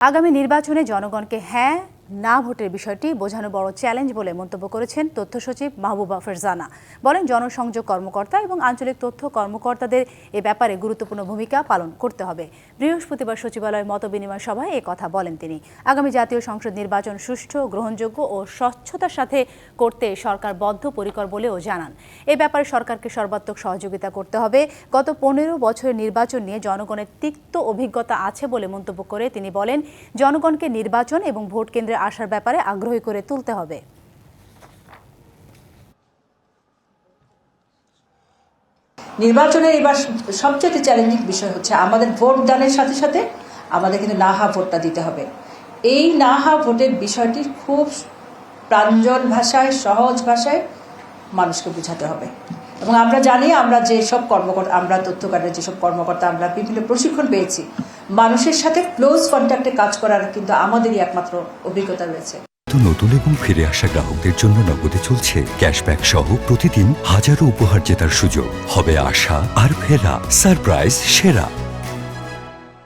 আগামী নির্বাচনে জনগণকে হ্যাঁ না ভোটের বিষয়টি বোঝানো বড় চ্যালেঞ্জ বলে মন্তব্য করেছেন তথ্য সচিব মাহবুবা ফেরজানা। বলেন, জনসংযোগ কর্মকর্তা এবং আঞ্চলিক তথ্য কর্মকর্তাদের এ ব্যাপারে গুরুত্বপূর্ণ ভূমিকা পালন করতে হবে। বৃহস্পতিবার সচিবালয় মত বিনিময় সভায় এ কথা বলেন তিনি। আগামী জাতীয় সংসদ নির্বাচন সুষ্ঠু, গ্রহণযোগ্য ও স্বচ্ছতার সাথে করতে সরকার বদ্ধপরিকর বলেও জানান। এ ব্যাপারে সরকারকে সর্বাত্মক সহযোগিতা করতে হবে। গত পনেরো বছরের নির্বাচন নিয়ে জনগণের তিক্ত অভিজ্ঞতা আছে বলে মন্তব্য করে তিনি বলেন, জনগণকে নির্বাচন এবং ভোট কেন্দ্রে আসার ব্যাপারে আগ্রহী করে তুলতে হবে। নির্বাচনে এবার সবচেয়ে চ্যালেঞ্জিং বিষয় হচ্ছে আমাদের ভোট দানের সাথে সাথে আমাদের কিন্তু নাহা ভোটটা দিতে হবে। এই নাহা ভোটের বিষয়টি খুব প্রাঞ্জল ভাষায়, সহজ ভাষায় মানুষকে বোঝাতে হবে। এবং আমরা জানি আমরা যেসব কর্মকর্তা, আমরা তথ্যকারের যেসব কর্মকর্তা, আমরা বিভিন্ন প্রশিক্ষণ পেয়েছি মানুষের সাথে ক্লোজ কন্ট্যাক্টে কাজ করার কিন্তু আমাদেরই একমাত্র অভিজ্ঞতা রয়েছে। নতুন এবং ফিরে আসা গ্রাহকদের জন্য নগদে চলছে ক্যাশব্যাক সহ প্রতিদিন হাজারো উপহার জেতার সুযোগ। হবে আশা আর ফেরা সারপ্রাইজ সেরা।